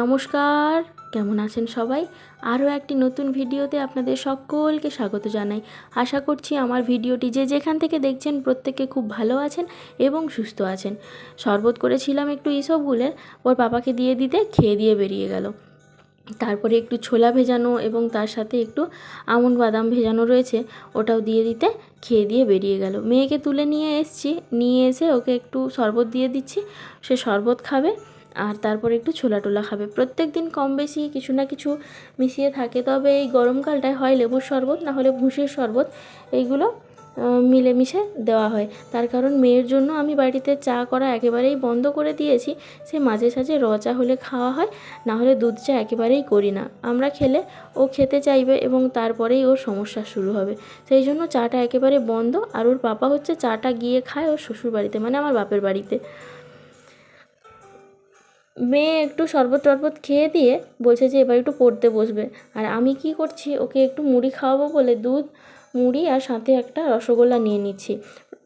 নমস্কার, কেমন আছেন সবাই? আরও একটি নতুন ভিডিওতে আপনাদের সকলকে স্বাগত জানাই। আশা করছি আমার ভিডিওটি যে যেখান থেকে দেখছেন প্রত্যেকে খুব ভালো আছেন এবং সুস্থ আছেন। শরবত করেছিলাম একটু ইসবগুলের, ওর পাপাকে দিয়ে দিতে খেয়ে দিয়ে বেরিয়ে গেল। তারপরে একটু ছোলা ভেজানো এবং তার সাথে একটু আমন্ড বাদাম ভেজানো রয়েছে, ওটাও দিয়ে দিতে খেয়ে দিয়ে বেরিয়ে গেল। মেয়েকে তুলে নিয়ে এসছি, নিয়ে এসে ওকে একটু শরবত দিয়ে দিচ্ছি, সে শরবত খাবে। আর তারপরে একটু ছোলা টোলা খাবে। প্রত্যেক দিন কম বেশি কিছু না কিছু মিশিয়ে থাকে। তবে এই গরমকালটায় হয় লেবুর শরবত, না হলে ভুষির শরবত, এইগুলো মিলেমিশে দেওয়া হয়। তার কারণ মেয়ের জন্য আমি বাড়িতে চা করা একেবারেই বন্ধ করে দিয়েছি। সে মাঝে সাঝে র চা হলে খাওয়া হয়, না হলে দুধ চা একেবারেই করি না। আমরা খেলে ও খেতে চাইবে এবং তারপরেই ওর সমস্যা শুরু হবে। সেই জন্য চাটা একেবারে বন্ধ। আর ওর পাপা হচ্ছে চাটা গিয়ে খায় ওর শ্বশুর বাড়িতে মানে আমার বাপের বাড়িতে। মেয়ে একটু শরবত টরবত খেয়ে দিয়ে বলছে যে, এবার একটু পড়তে বসবে। আর আমি কি করছি, ওকে একটু মুড়ি খাওয়াবো বলে দুধ, মুড়ি আর সাথে একটা রসগোল্লা নিয়ে নিচ্ছি।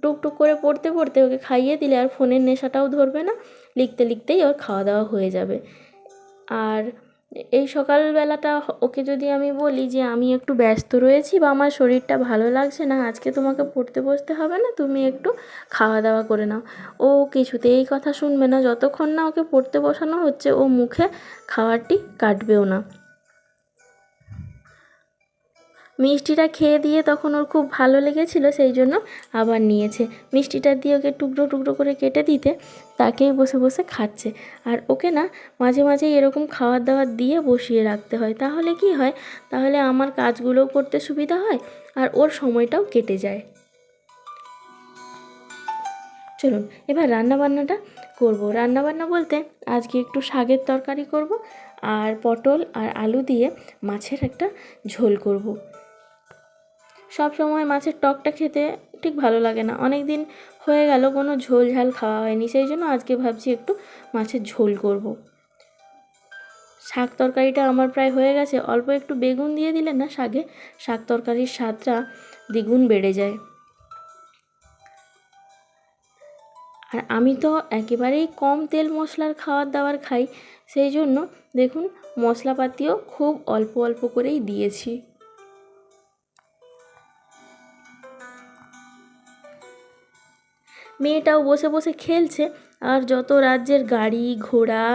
টুকটুক করে পড়তে পড়তে ওকে খাইয়ে দিলে আর ফোনের নেশাটাও ধরবে না। লিখতে লিখতেই ওর খাওয়া দাওয়া হয়ে যাবে। আর এই সকালবেলাটা ওকে যদি আমি বলি যে আমি একটু ব্যস্ত রয়েছি বা আমার শরীরটা ভালো লাগছে না, আজকে তোমাকে পড়তে বসতে হবে না, তুমি একটু খাওয়া দাওয়া করে নাও। ও কিছুতে এই কথা শুনবে না, যতক্ষণ না ওকে পড়তে বসানো হচ্ছে, ও মুখে খাবারটি কাটবেও না। মিষ্টিটা খেয়ে দিয়ে তখন ওর খুব ভালো লেগেছিল, সেই জন্য আবার নিয়েছে। মিষ্টিটা দিয়ে ওকে টুকরো টুকরো করে কেটে দিতে তাকেই বসে বসে খাচ্ছে। আর ওকে না মাঝে মাঝে এরকম খাবার দাবার দিয়ে বসিয়ে রাখতে হয়। তাহলে কি হয়? তাহলে আমার কাজগুলোও করতে সুবিধা হয় আর ওর সময়টাও কেটে যায়। চলুন, এবার রান্নাবান্নাটা করব। রান্না বান্না বলতে আজকে একটু শাকের তরকারি করব আর পটল আর আলু দিয়ে মাছের একটা ঝোল করব। সব সময় মাছের টকটা খেতে ঠিক ভালো লাগে না। অনেক দিন হয়ে গেল, কোনো ঝোল ঝাল খাওয়া হয়নি। সেই জন্য আজকে ভাবছি একটু মাছের ঝোল করব। শাক তরকারিটা আমার প্রায় হয়ে গেছে। অল্প একটু বেগুন দিয়ে দিলে না শাকে, শাক তরকারির স্বাদটা দ্বিগুণ বেড়ে যায়। আর আমি তো একেবারেই কম তেল মশলার খাবার দাবার খাই, সেই জন্য দেখুন মশলাপাতিও খুব অল্প অল্প করেই দিয়েছি। মেয়েটাও বসে বসে খেলছে আর যত রাজ্যের গাড়ি, ঘোড়া,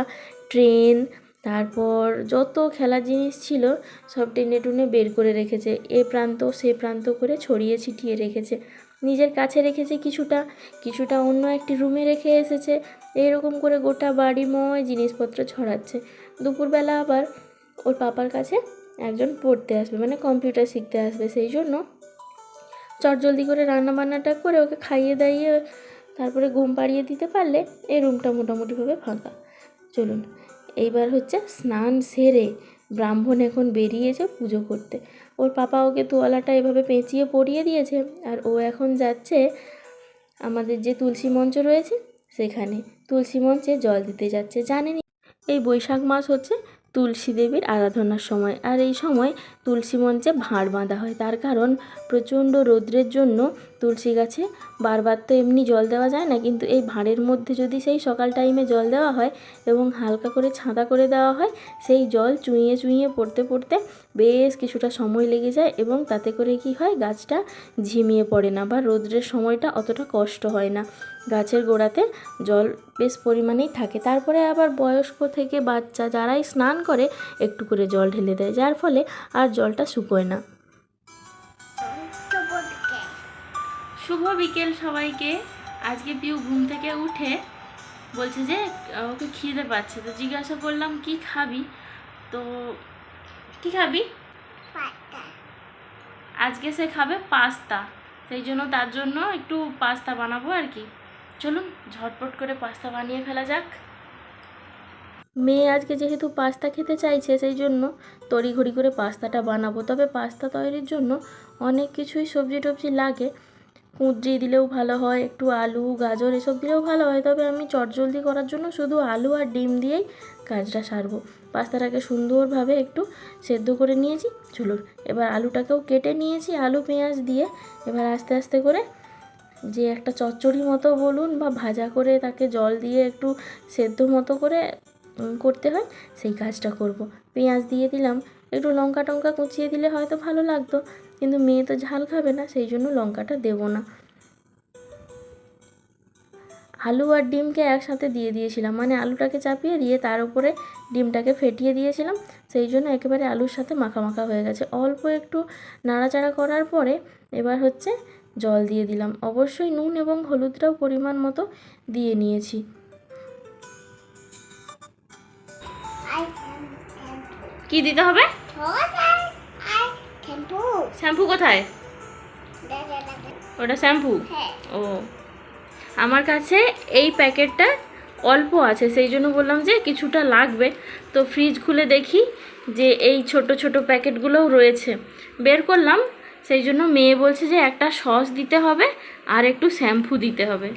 ট্রেন, তারপর যত খেলার জিনিস ছিল সব টেনে টুনে বের করে রেখেছে। এ প্রান্ত, সে প্রান্ত করে ছড়িয়ে ছিটিয়ে রেখেছে। নিজের কাছে রেখেছে কিছুটা কিছুটা অন্য একটি রুমে রেখে এসেছে। এরকম করে গোটা বাড়িময় জিনিসপত্র ছড়াচ্ছে। দুপুরবেলা আবার ওর পাপার কাছে একজন পড়তে আসবে মানে কম্পিউটার শিখতে আসবে। সেই জন্য চটজলদি করে রান্না বান্নাটা করে ওকে খাইয়ে দাইয়ে তারপরে ঘুম পাড়িয়ে দিতে পারলে এই রুমটা মোটামুটিভাবে ফাঁকা। চলুন, এইবার হচ্ছে স্নান সেরে ব্রাহ্মণ এখন বেরিয়েছে পুজো করতে। ওর পাপা ওকে তোয়ালাটা এভাবে পেঁচিয়ে পরিয়ে দিয়েছে আর ও এখন যাচ্ছে আমাদের যে তুলসী মঞ্চ রয়েছে সেখানে। তুলসী মঞ্চে জল দিতে যাচ্ছে, জানেনই। এই বৈশাখ মাস হচ্ছে তুলসী দেবীর আরাধনার সময়। আর এই সময় তুলসী মঞ্চে ভাঁড় বাঁধা হয়। তার কারণ প্রচণ্ড রৌদ্রের জন্য তুলসী গাছে। বারবার তো এমনি জল দেওয়া যায় না, কিন্তু এই ভাঁড়ের মধ্যে যদি সেই সকাল টাইমে জল দেওয়া হয় এবং হালকা করে ছাঁদা করে দেওয়া হয়, সেই জল চুইয়ে চুইয়ে পড়তে পড়তে বেশ কিছুটা সময় লেগে যায় এবং তাতে করে কি হয়, গাছটা ঝিমিয়ে পড়ে না বা রৌদ্রের সময়টা অতটা কষ্ট হয় না। গাছের গোড়াতে জল বেশ পরিমাণেই থাকে। তারপরে আবার বয়স্ক থেকে বাচ্চা যারাই স্নান করে, একটু করে জল ঢেলে দেয়, যার ফলে আর জলটা শুকোয় না। শুভ বিকেল সবাইকে। আজকে পিউ ঘুম থেকে উঠে বলছে যে ওকে খিদে পাচ্ছে। তো জিজ্ঞাসা করলাম কি খাবি? তো কি খাবি? আজকে সে খাবে পাস্তা। সেই জন্য তার জন্য একটু পাস্তা বানাবো আর কি। চলুন ঝটপট করে পাস্তা বানিয়ে ফেলা যাক। মেয়ে আজকে যেহেতু পাস্তা খেতে চাইছে সেই জন্য তড়িঘড়ি করে পাস্তাটা বানাবো। তবে পাস্তা তৈরির জন্য অনেক কিছুই সবজি টবজি লাগে। কুঁদরি দিলেও ভালো হয়, একটু আলু, গাজর এসব দিলেও ভালো হয়। তবে আমি চটজলদি করার জন্য শুধু আলু আর ডিম দিয়েই কাজটা সারবো। পাস্তাটাকে সুন্দরভাবে একটু সেদ্ধ করে নিয়েছি, চলুন। এবার আলুটাকেও কেটে নিয়েছি, আলু, পেঁয়াজ দিয়ে। এবার আস্তে আস্তে করে যে একটা চচ্চড়ি মতো বলুন বা ভাজা করে তাকে জল দিয়ে একটু সেদ্ধ মতো করে করতে হয়, সেই কাজটা করব। পেঁয়াজ দিয়ে দিলাম, একটু লঙ্কা টঙ্কা কুচিয়ে দিলে হয়তো ভালো লাগতো। কিন্তু মেয়ে তো ঝাল খাবে না সেই জন্য লঙ্কাটা দেবো না। আলু আর ডিমকে একসাথে দিয়ে দিয়েছিলাম মানে আলুটাকে চাপিয়ে দিয়ে তার উপরে ডিমটাকে ফেটিয়ে দিয়েছিলাম সেই জন্য একেবারে আলুর সাথে মাখা মাখা হয়ে গেছে। অল্প একটু নাড়াচাড়া করার পরে এবার হচ্ছে জল দিয়ে দিলাম। অবশ্যই নুন এবং হলুদটাও পরিমাণ মতো দিয়ে নিয়েছি। কি দিতে হবে. শ্যাম্পু। কোথায়. ওটা শ্যাম্পু? ও। আমার কাছে এই প্যাকেটটা অল্প আছে সেই জন্য বললাম যে কিছুটা লাগবে। তো ফ্রিজ খুলে দেখি যে এই ছোট ছোট প্যাকেটগুলোও রয়েছে। বের করলাম সেই জন্য মেয়ে বলছে যে একটা সস দিতে হবে আর একটু শ্যাম্পু দিতে হবে।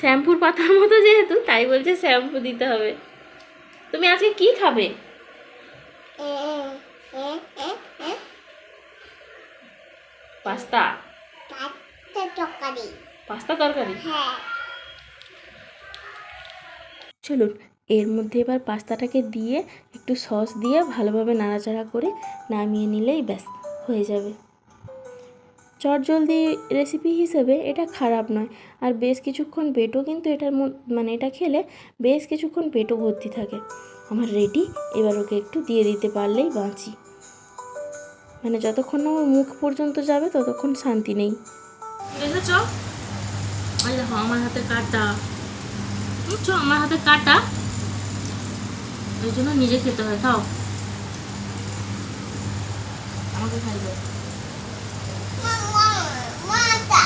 শ্যাম্পুর পাতার মতো যেহেতু তাই বলছে শ্যাম্পু দিতে হবে। তুমি আজকে কি খাবে? Eh. পাস্তা তরকারি। পাস্তা তরকারি? হ্যাঁ। চলুন এর মধ্যে এবার পাস্তাটাকে দিয়ে একটু সস দিয়ে ভালোভাবে নাড়াচাড়া করে নামিয়ে নিলেই ব্যাস হয়ে যাবে। চটজলদি রেসিপি হিসেবে এটা খারাপ নয় আর বেশ কিছুক্ষণ পেটও কিন্তু এটার মানে এটা খেলে বেশ কিছুক্ষণ পেটও ভর্তি থাকে। আমার রেডি এবার ওকে একটু দিয়ে দিতে পারলেই বাঁচি। মানে যতক্ষণ না আমার মুখ পর্যন্ত যাবে ততক্ষণ শান্তি নেই দেখেছ ওই দেখো আমার হাতে কাটা বুঝছ আমার হাতে কাটা ওই জন্য নিজে খেতে হয় খাও আমাকে খাইবে মাতা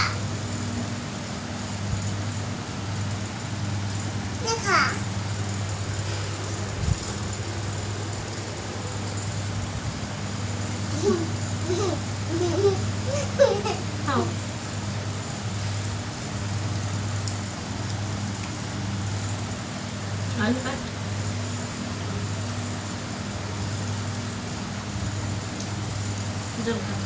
দেখা খাও আলু কাট জল খা